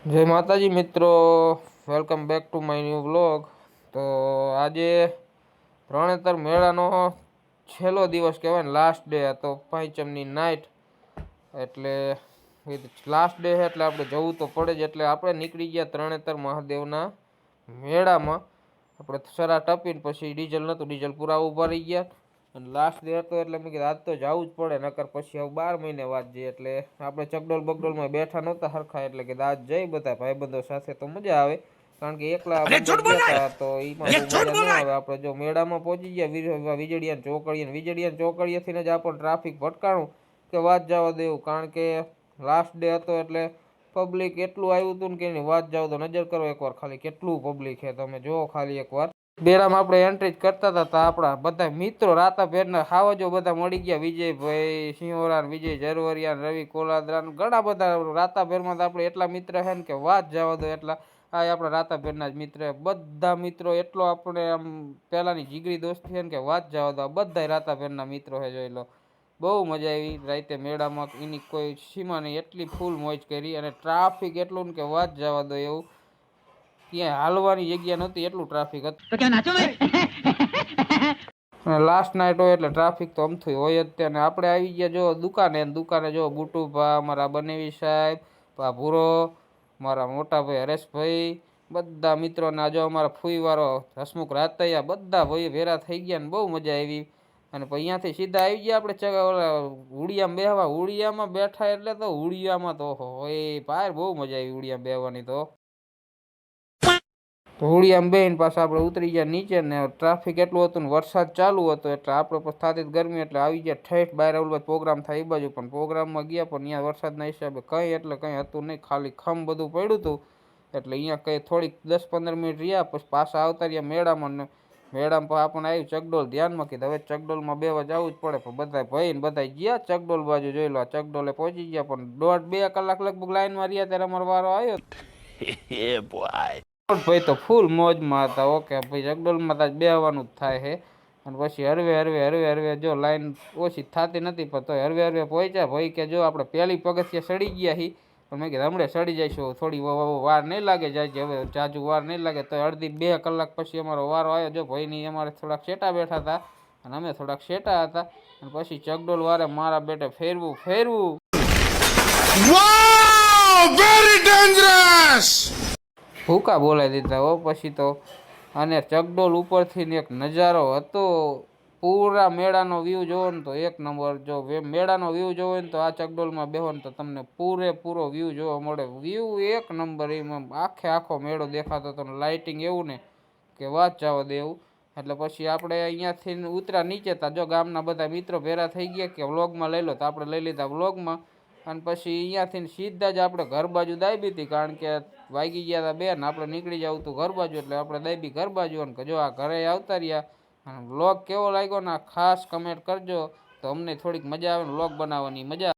જય માતાજી મિત્રો welcome back to my new vlog તો આજે રણેતર મેળાનો છેલ્લો દિવસ કહેવાય ને લાસ્ટ ડે હતો પાંચમની નાઇટ એટલે લાસ્ટ ડે એટલે આપણે જવું તો પડે જ, એટલે આપણે નીકળી ગયા ત્રણેતર મહાદેવના મેળામાં. આપણે સરા ટપીને પછી ડીઝલ નહોતું ડીઝલ પૂરા ઊભા રહી ગયા. અને લાસ્ટ ડે હતો એટલે મેં કીધું આજ તો જવું જ પડે નકર પછી હવે બાર મહિને વાત જઈએ એટલે આપણે ચકડોલ બગડોલમાં બેઠા નહોતા હરખા એટલે કે આજ જઈ બધા ભાઈબંધો સાથે તો મજા આવે કારણ કે એકલા હતા તો એમાં આવે. આપણે જો મેળામાં પહોંચી ગયા વીજ- વીજળિયા ચોકડીએ વીજળિયા ચોકડીએથી જ આપણને ટ્રાફિક ભટકાણું કે વાત જવા દેવું કારણ કે લાસ્ટ ડે હતો એટલે પબ્લિક એટલું આવ્યું હતું ને કે એની વાત જાવ તો નજર કરો એકવાર ખાલી કેટલું પબ્લિક છે તમે જુઓ ખાલી એકવાર. બેરામાં આપણે એન્ટ્રી કરતા હતા, તો આપણા બધા મિત્રો રાતા ભેરના ખાવજો બધા મળી ગયા. વિજયભાઈ સિંહોરા વિજય ઝરવરિયાન રવિ કોલાદરા ઘણા બધા રાતા ભેરમાં તો આપણે એટલા મિત્ર છે ને કે વાત જવા દો એટલા. આ આપણા રાતા ભેરના જ મિત્ર બધા મિત્રો એટલો આપણે આમ પહેલાની જીગરી દોસ્તી છે ને કે વાત જવા દો. બધા રાતા ભેરના મિત્રો છે જોઈ લો. બહુ મજા આવી. રાતે મેળામાં એની કોઈ સીમા નહીં એટલી ફૂલ મોજ કરી અને ટ્રાફિક એટલું ને કે વાત જવા દો એવું. ક્યાંય હાલવાની જગ્યા નહોતી એટલું ટ્રાફિક હતું. લાસ્ટ નાઇટ હોય એટલે ટ્રાફિક તો અમથું હોય જ અને આપણે આવી ગયા જો દુકાને. દુકાને જો બુટુભા અમારા બનેવી સાહેબ ભા ભૂરો મારા મોટા ભાઈ હરેશભાઈ બધા મિત્રોને આજે અમારા ફૂઈવાળો હસમુખ રાતૈયા બધા ભાઈ ભેરા થઈ ગયા ને બહુ મજા આવી. અને અહીંયાથી સીધા આવી ગયા આપણે ઉડિયામાં બેહવા. ઉડિયામાં બેઠા એટલે તો ઉડિયામાં તો હોય પાર બહુ મજા આવી ઉડિયામાં બેહવાની તો. તો અંબેન પાસે આપણે ઉતરી ગયા નીચે ને ટ્રાફિક એટલું હતું ને વરસાદ ચાલુ હતો એટલે આપણે પણ થતી ગરમી એટલે આવી ગયા ઠેઠ બહાર આવેલું પ્રોગ્રામ થાય એ બાજુ. પણ પ્રોગ્રામમાં ગયા પણ અહીંયા વરસાદના હિસાબે કંઈ એટલે કંઈ હતું નહીં. ખાલી ખમ બધું પડ્યું હતું. એટલે અહીંયા કંઈ થોડીક દસ પંદર મિનિટ રહ્યા પછી પાછા આવતા રહ્યા મેળામાં ને મેળામાં પછી આપણને આવ્યું ચકડોલ ધ્યાનમાં કીધું. હવે ચકડોલમાં બેવા જવું જ પડે. પણ બધા ભાઈ ને બધા ગયા ચકડોલ બાજુ જોઈ લો. ચકડોલે પહોંચી ગયા પણ દોઢ બે કલાક લગભગ લાઈનમાં રહ્યા ત્યારે અમારો વારો આવ્યો. ભાઈ તો ફૂલ મોજમાં હતા ઓકે ભાઈ જગડોલમાં તાજ બેહવાનું જ થાય છે અને પછી હરવે હરવે હરવે હરવે, જો લાઈન ઓછી થતી નથી, પણ તોય હરવે હરવે પહોંચ્યા, ભાઈ કે જો આપણે પહેલી પગથિયા સડી ગયા હી પણ મેં કીધું હમણાં સડી જઈશું થોડી વાર નહીં લાગે જાય હવે જાજુ વાર નહીં લાગે તો અડધી બે કલાક પછી અમારો વારો આવ્યો, જો ભાઈની અમારે થોડાક શેટા બેઠા હતા, અને અમે થોડાક શેટા હતા, અને પછી ચગડોલ વારે મારા બેટે ફેરવું ફેરવું. ભૂકા બોલાવી દીધા હો. પછી તો અને ચગડોલ ઉપરથી એક નજારો હતો. પૂરા મેળાનો વ્યૂ જોવો ને તો એક નંબર જો મેળાનો વ્યૂ જોવો ને તો આ ચગડોલમાં બેહો ને તો તમને પૂરેપૂરો વ્યૂ જોવા મળે. વ્યૂ એક નંબર એમાં આખે આખો મેળો દેખાતો હતો લાઇટિંગ એવું ને કે વાત જવા દેવું. એટલે પછી આપણે અહીંયાથી ઉતરા નીચે તા જો ગામના બધા મિત્રો ભેરા થઈ ગયા કે વ્લોગમાં લઈ લો તો આપણે લઈ લીધા વ્લોગમાં અને પછી અહીંયાથી સીધા જ આપણે ઘર બાજુ દાબી હતી, કારણ કે વાગી ગયા હતા બેન આપણે નીકળી જવું હતું ઘર બાજુ, એટલે આપણે દાબી ઘર બાજુ અને જો આ ઘરે આવતા રહ્યા. અને બ્લોગ કેવો લાગ્યો ને ખાસ કમેન્ટ કરજો, તો અમને થોડીક મજા આવે ને બ્લોગ બનાવવાની મજા